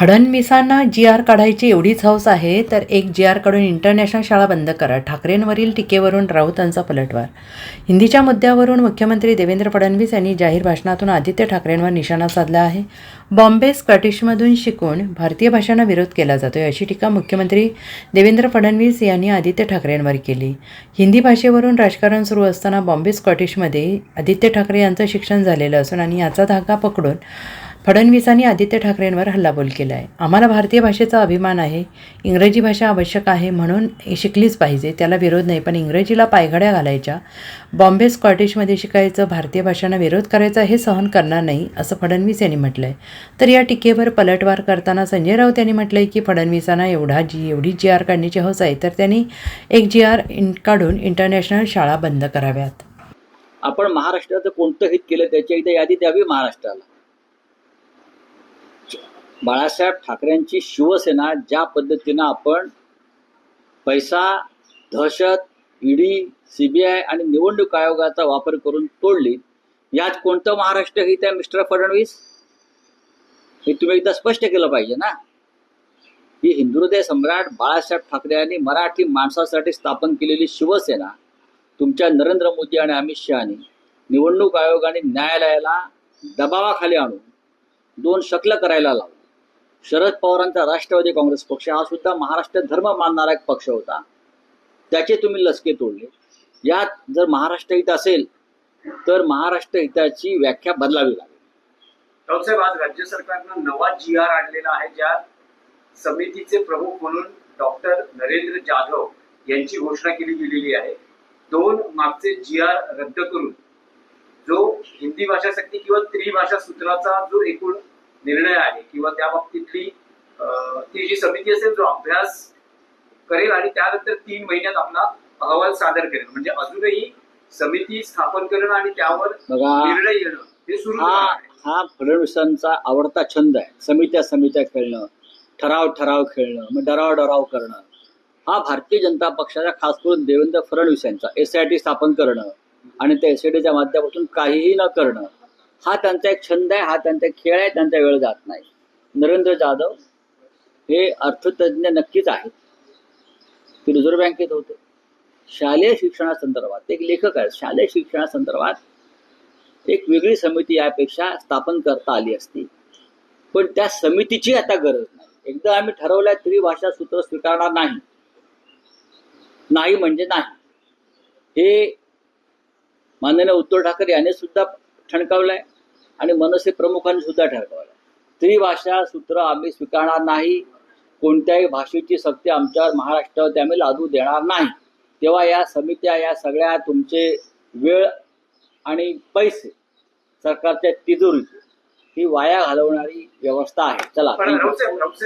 फडणवीसांना जी R काढायची एवढीच हौस आहे तर एक जी आर काढून इंटरनॅशनल शाळा बंद करा. ठाकरेंवरील टीकेवरून राऊतांचा पलटवार. हिंदीच्या मुद्द्यावरून मुख्यमंत्री देवेंद्र फडणवीस यांनी जाहीर भाषणातून आदित्य ठाकरेंवर निशाणा साधला आहे. बॉम्बे स्कॉटिशमधून शिकून भारतीय भाषांना विरोध केला जातोय अशी टीका मुख्यमंत्री देवेंद्र फडणवीस यांनी आदित्य ठाकरेंवर केली. हिंदी भाषेवरून राजकारण सुरू असताना बॉम्बे स्कॉटिशमध्ये आदित्य ठाकरे यांचं शिक्षण झालेलं असून आणि याचा धागा पकडून फडणवीसांनी आदित्य ठाकरेंवर हल्लाबोल केला आहे आम्हाला भारतीय भाषेचा अभिमान आहे इंग्रजी भाषा आवश्यक आहे म्हणून शिकलीच पाहिजे त्याला विरोध नाही. पण इंग्रजीला पायघड्या घालायच्या बॉम्बे स्कॉटिशमध्ये शिकायचं भारतीय भाषांना विरोध करायचा हे सहन करणार नाही असं फडणवीस यांनी म्हटलं आहे तर या टीकेवर पलटवार करताना संजय राऊत यांनी म्हटलं आहे की फडणवीसांना एवढा जी एवढी जी आर काढण्याची हौस आहे तर त्यांनी एक जी आर इन काढून इंटरनॅशनल शाळा बंद कराव्यात. आपण महाराष्ट्राचं कोणतं हित केलं त्याची एकदा यादी द्यावी महाराष्ट्राला. बाळासाहेब ठाकरेंची शिवसेना ज्या पद्धतीनं आपण पैसा दहशत ईडी आय आणि निवडणूक आयोगाचा वापर करून तोडली यात कोणतं महाराष्ट्र हित आहे मिस्टर फडणवीस? हे तुम्ही एकदा स्पष्ट केलं पाहिजे ना. ही हिंदुहृदय सम्राट बाळासाहेब ठाकरे यांनी मराठी माणसासाठी स्थापन केलेली शिवसेना तुमच्या नरेंद्र मोदी आणि अमित शहानी निवडणूक आयोग आणि न्यायालयाला दबावाखाली आणून दोन शकलं करायला लावलं. शरद पवारांचा राष्ट्रवादी काँग्रेस पक्ष हा सुद्धा महाराष्ट्र धर्म मानणारा एक पक्ष होता. त्याचे तुम्ही लसके तोडले. यात जर महाराष्ट्र हित असेल तर महाराष्ट्र हिताची व्याख्या बदलावी लागेल. रावसाहेब आज राज्य सरकारनं नवा जी आर आणलेला आहे ज्यात समितीचे प्रमुख म्हणून डॉक्टर नरेंद्र जाधव यांची घोषणा केली गेलेली आहे. दोन मागचे जी आर रद्द करून जो हिंदी भाषा शक्ती किंवा त्रिभाषा सूत्राचा जो एकूण निर्णय आहे किंवा त्या बाबतीतली ती जी समिती असेल जो अभ्यास करेल आणि त्यानंतर तीन महिन्यात आपला अहवाल सादर करेल. म्हणजे अजूनही समिती स्थापन करणं आणि त्यावर निर्णय घेणं हे सुरू हा हा फडणवीसांचा आवडता छंद आहे. समित्या समित्या खेळणं ठराव ठराव खेळणं मग डराव डराव करणं. हा भारतीय जनता पक्षाचा खास करून देवेंद्र फडणवीस यांचा एस आय टी स्थापन करणं आणि त्या एस आय टीच्या माध्यमातून काहीही न करणं. हा त्यांचा एक छंद आहे हा त्यांचा खेळ आहे त्यांचा वेळ जात नाही. नरेंद्र जाधव हे अर्थतज्ञ नक्कीच आहेत. ते रिझर्व्ह बँकेत होते. शालेय शिक्षणासंदर्भात एक लेखक आहेत. शालेय शिक्षणासंदर्भात एक वेगळी समिती यापेक्षा स्थापन करता आली असती. पण त्या समितीची आता गरज नाही. एकदा आम्ही ठरवलंय त्रिभाषा सूत्र स्वीकारणार नाही. नाही म्हणजे नाही. हे माननीय उद्धव ठाकरे यांनी सुद्धा ठणकावलंय. आणि मनसे प्रमुखांनी सुद्धा ठणकावलंय त्रिभाषा सूत्र आम्ही स्वीकारणार नाही. कोणत्याही भाषेची सक्ती आमच्यावर महाराष्ट्रावर आम्ही लादू देणार नाही. तेव्हा या समित्या या सगळ्या तुमचे वेळ आणि पैसे सरकारच्या तिजोरीचे ही वाया घालवणारी व्यवस्था आहे. चला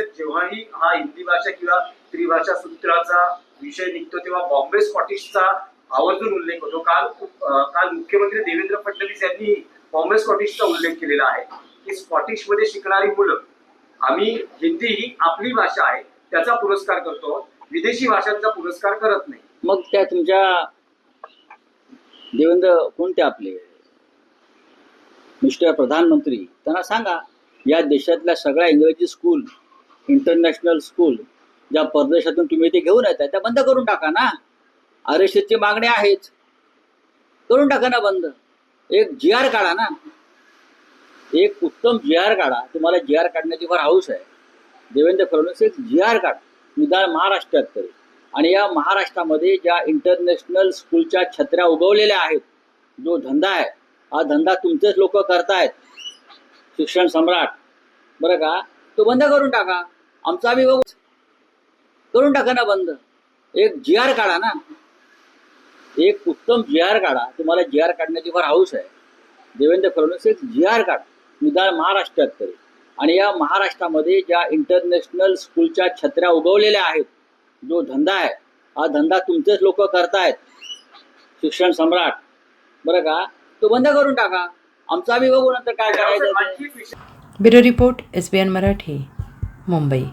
जेव्हाही हा हिंदी भाषा किंवा त्रिभाषा सूत्राचा विषय निघतो तेव्हा बॉम्बे स्कॉटिशचा आवर्जून उल्लेख होतो. काल काल मुख्यमंत्री देवेंद्र फडणवीस यांनी बॉम्बे स्कॉटिशचा उल्लेख केलेला आहे. की स्कॉटिशमध्ये शिकणारी मुलं आम्ही हिंदी ही आपली भाषा आहे त्याचा पुरस्कार करतो. विदेशी भाषांचा पुरस्कार करत नाही. मग त्या तुमच्या देवेंद्र कोणते आपले? मिस्टर प्रधानमंत्री त्यांना सांगा या देशातल्या सगळ्या इंग्रजी स्कूल इंटरनॅशनल स्कूल ज्या परदेशातून तुम्ही ते घेऊन येताय त्या बंद करून टाका ना. आर एस एसची मागणी आहेच. करून टाका ना बंद. एक जी आर काढा ना. एक उत्तम जी आर काढा. तुम्हाला जी आर काढण्याची फार हाऊस आहे. देवेंद्र फडणवीस एक जी आर काढा. निदान महाराष्ट्रात तरी. आणि या महाराष्ट्रामध्ये ज्या इंटरनॅशनल स्कूलच्या छत्र्या उगवलेल्या आहेत जो धंदा आहे हा धंदा तुमचेच लोक करतायत. शिक्षण सम्राट. बरं का? तो बंद करून टाका. आमचा आम्ही करून टाका ना बंद. एक जी आर काढा ना. एक उत्तम जी आर काढा. तुम्हाला जी आर काढण्याची फार हाऊस आहे. देवेंद्र फडणवीस एक जी आर काढा. निदान महाराष्ट्रात तरी. आणि या महाराष्ट्रामध्ये ज्या इंटरनॅशनल स्कूलच्या छत्र्या उगवलेल्या आहेत जो धंदा आहे हा धंदा तुमचेच लोक करतायत. शिक्षण सम्राट. बरं का? तो बंद करून टाका. आमचा आम्ही बघू नंतर काय करायचं. एक विषय. Bureau report S B N Marathi Mumbai.